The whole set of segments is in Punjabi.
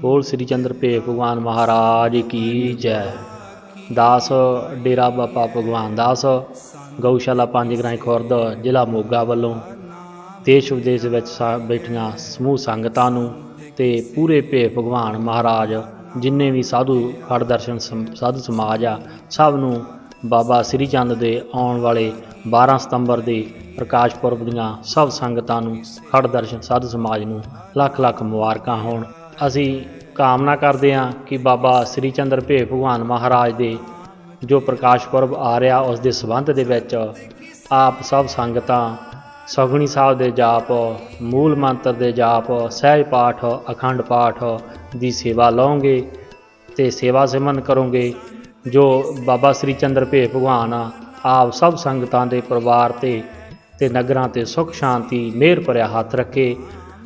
ਬੋਲ ਸ੍ਰੀ ਚੰਦਰ ਭੇ ਭਗਵਾਨ ਮਹਾਰਾਜ ਕੀ ਜੈ। ਦਾਸ ਡੇਰਾ ਬਾਬਾ ਭਗਵਾਨ ਦਾਸ, ਗਊਸ਼ਾਲਾ ਪੰਜ ਗ੍ਰਾਈ ਖੁਰਦ, ਜ਼ਿਲ੍ਹਾ ਮੋਗਾ ਵੱਲੋਂ ਦੇਸ਼ ਵਿਦੇਸ਼ ਵਿੱਚ ਸਾ- ਬੈਠੀਆਂ ਸਮੂਹ ਸੰਗਤਾਂ ਨੂੰ ਤੇ ਪੂਰੇ ਭੇ ਭਗਵਾਨ ਮਹਾਰਾਜ, ਜਿੰਨੇ ਵੀ ਸਾਧੂ ਖੜ ਦਰਸ਼ਨ ਸਮ- ਸਾਧੂ ਸਮਾਜ ਆ, ਸਭ ਨੂੰ ਬਾਬਾ ਸ੍ਰੀ ਚੰਦ ਦੇ ਆਉਣ ਵਾਲੇ 12 ਸਤੰਬਰ ਦੇ ਪ੍ਰਕਾਸ਼ ਪੁਰਬ ਦੀਆਂ ਸਭ ਸੰਗਤਾਂ ਨੂੰ ਖੜ ਦਰਸ਼ਨ ਸਾਧੂ ਸਮਾਜ ਨੂੰ ਲੱਖ ਲੱਖ ਮੁਬਾਰਕਾਂ ਹੋਣ। ਅਸੀਂ ਕਾਮਨਾ ਕਰਦੇ ਹਾਂ ਕਿ ਬਾਬਾ ਸ੍ਰੀ ਚੰਦਰ ਭੇ ਭਗਵਾਨ ਮਹਾਰਾਜ ਦੇ ਜੋ ਪ੍ਰਕਾਸ਼ ਪੁਰਬ ਆ ਰਿਹਾ, ਉਸ ਦੇ ਸਬੰਧ ਦੇ ਵਿੱਚ ਆਪ ਸਭ ਸੰਗਤਾਂ, ਸਗੁਣੀ ਸਾਹਿਬ ਦੇ ਜਾਪ, ਮੂਲ ਮੰਤਰ ਦੇ ਜਾਪ, ਸਹਿਜ ਪਾਠ, ਅਖੰਡ ਪਾਠ ਦੀ ਸੇਵਾ ਲਓਗੇ ਤੇ ਸੇਵਾ ਸਿਮਨ ਕਰੋਗੇ, ਜੋ ਬਾਬਾ ਸ੍ਰੀ ਚੰਦਰ ਭੇ ਭਗਵਾਨ ਆ ਆਪ ਸਭ ਸੰਗਤਾਂ ਦੇ ਪਰਿਵਾਰ ਤੇ ਤੇ ਨਗਰਾਂ ਤੇ ਸੁਖ, ਸ਼ਾਂਤੀ, ਮਿਹਰ ਭਰਿਆ ਹੱਥ ਰੱਖੇ,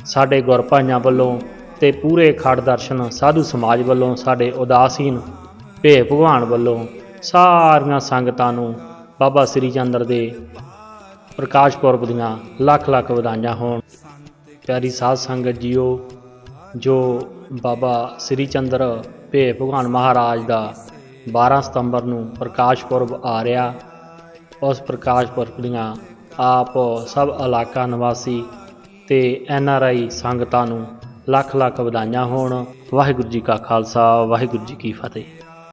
ਸਾਡੇ ਗੁਰਭਾਈਆਂ ਵੱਲੋਂ ਤੇ ਪੂਰੇ ਖੜ ਦਰਸ਼ਨ ਸਾਧੂ ਸਮਾਜ ਵੱਲੋਂ, ਸਾਡੇ ਉਦਾਸੀਨ ਭੇ ਭਗਵਾਨ ਵੱਲੋਂ, ਸਾਰੀਆਂ ਸੰਗਤਾਂ ਨੂੰ ਬਾਬਾ ਸ੍ਰੀ ਚੰਦਰ ਦੇ ਪ੍ਰਕਾਸ਼ ਪੁਰਬ ਦੀਆਂ ਲੱਖ ਲੱਖ ਵਧਾਈਆਂ ਹੋਣ। ਪਿਆਰੀ ਸਾਧ ਸੰਗਤ ਜੀਓ, ਜੋ ਬਾਬਾ ਸ੍ਰੀ ਚੰਦਰ ਭੇ ਭਗਵਾਨ ਮਹਾਰਾਜ ਦਾ 12 ਸਤੰਬਰ ਨੂੰ ਪ੍ਰਕਾਸ਼ ਪੁਰਬ ਆ ਰਿਹਾ, ਉਸ ਪ੍ਰਕਾਸ਼ ਪੁਰਬ ਦੀਆਂ ਆਪ ਸਭ ਇਲਾਕਾ ਨਿਵਾਸੀ ਤੇ ਐਨ ਆਰ ਆਈ ਸੰਗਤਾਂ ਨੂੰ ਲੱਖ ਲੱਖ ਵਧਾਈਆਂ ਹੋਣ। ਵਾਹਿਗੁਰੂ ਜੀ ਕਾ ਖਾਲਸਾ ਵਾਹਿਗੁਰੂ ਜੀ ਕੀ ਫਤਿਹ।